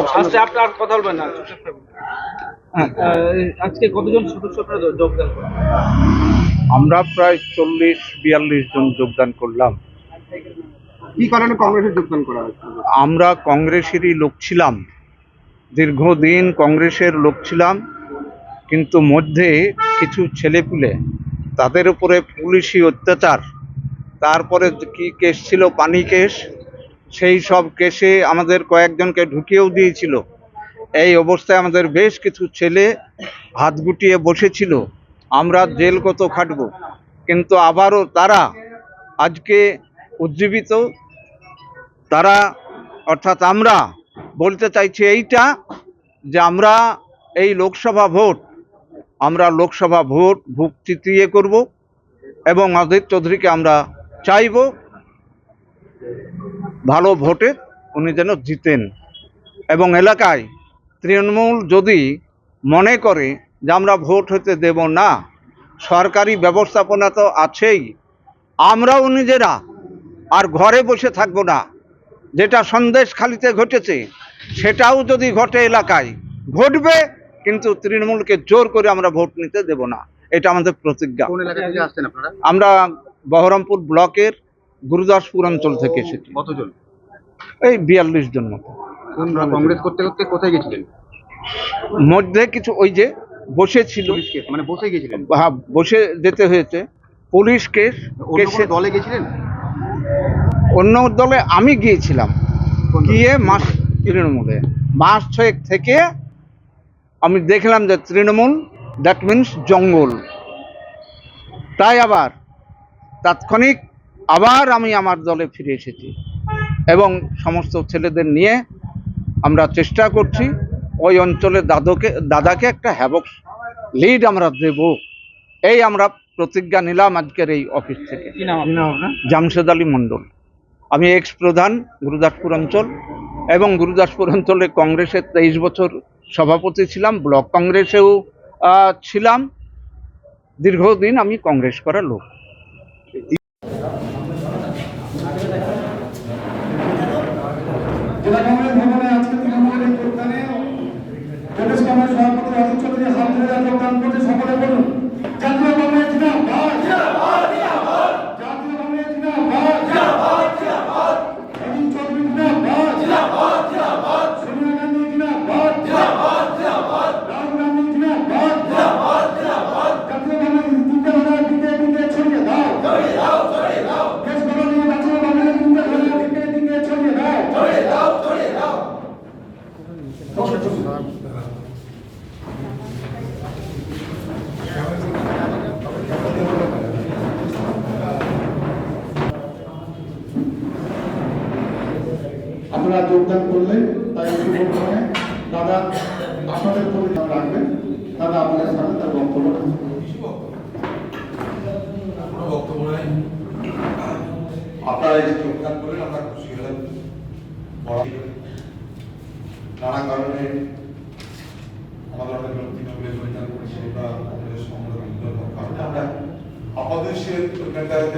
কথা বলবেন না। থাকবেন। হ্যাঁ, আহ, আজকে কতজন সদস্য আপনারা যোগদান করেন আমরা প্রায় চল্লিশ বিয়াল্লিশ জন যোগদান করলাম। কি কারণে কংগ্রেসে যোগদান করা হয়েছে? আমরা কংগ্রেসেরই লোক ছিলাম। দীর্ঘদিন কংগ্রেসের লোক ছিলাম কিন্তু মধ্যে কিছু ছেলেপুলে তাদের উপরে পুলিশি অত্যাচার তারপরে কি কেস ছিল? পানি কেস সেই সব কেসে আমাদের কয়েকজনকে ঢুকিয়েও দিয়েছিল। এই অবস্থায় আমাদের বেশ কিছু ছেলে হাত গুটিয়ে বসেছিল। আমরা জেল কত খাটব? কিন্তু আবারও তারা আজকে উজ্জীবিত। তারা, অর্থাৎ আমরা বলতে চাইছি এইটা যে আমরা এই লোকসভা ভোট, আমরা লোকসভা ভোট ভুক চিতিয়ে করব এবং অধীর চৌধুরীকে আমরা চাইব। ভালো ভোটে উনি যেন জিতেন। এবং এলাকায় তৃণমূল যদি মনে করে যে আমরা ভোট হতে দেব না সরকারি ব্যবস্থাপনা তো আছেই আমরাও নিজেরা আর ঘরে বসে থাকব না। যেটা সন্দেশখালিতে ঘটেছে সেটাও যদি ঘটে এলাকায় ঘটবে কিন্তু তৃণমূলকে জোর করে আমরা ভোট নিতে দেব না। এটা আমাদের প্রতিজ্ঞা। আমরা বহরমপুর ব্লকের গুরুদাসপুর অঞ্চল থেকে এসেছি। কতজন? এই বিয়াল্লিশ জন মতো। কংগ্রেস করতে করতে কোথায় গেছিলেন? মধ্যে কিছু ওই যে বসেছিল মানে বসে গেছিলেন? হ্যাঁ, বসে যেতে হয়েছে। পুলিশ কেস অন্য কেসে দলে গেছিলেন? অন্য দলে আমি গিয়েছিলাম। গিয়ে মাস তৃণমূলে। মাস ছয়েক থেকে আমি দেখলাম যে তৃণমূল দ্যাট মিন্স জঙ্গল। তাই আবার তাৎক্ষণিক আবার আমি আমার দলে ফিরে এসেছি। এবং সমস্ত ছেলেদের নিয়ে আমরা চেষ্টা করছি ওই অঞ্চলের দাদুকে দাদাকে একটা হ্যাবক লিড আমরা দেব। এই আমরা প্রতিজ্ঞা নিলাম আজকের এই অফিস থেকে। জামশেদ আলী মণ্ডল। আমি এক্স প্রধান গুরুদাসপুর অঞ্চল এবং গুরুদাসপুর অঞ্চলে কংগ্রেসের তেইশ বছর সভাপতি ছিলাম ব্লক কংগ্রেসেও ছিলাম। দীর্ঘদিন আমি কংগ্রেস করা লোক। আপনারা যোগদান করলেন, তাই দাদা আপনাদের প্রতি রাখবেন, দাদা আপনাদের সামনে তার বক্তব্য আপনারা যে যোগদান করলেন, আমরা খুশি হলাম। নানা কারণে আমাদের অনেক লোক তৃণমূলে করেছে বা কংগ্রেস সংগঠন কারণে। আমরা আমাদের সে নেতাদের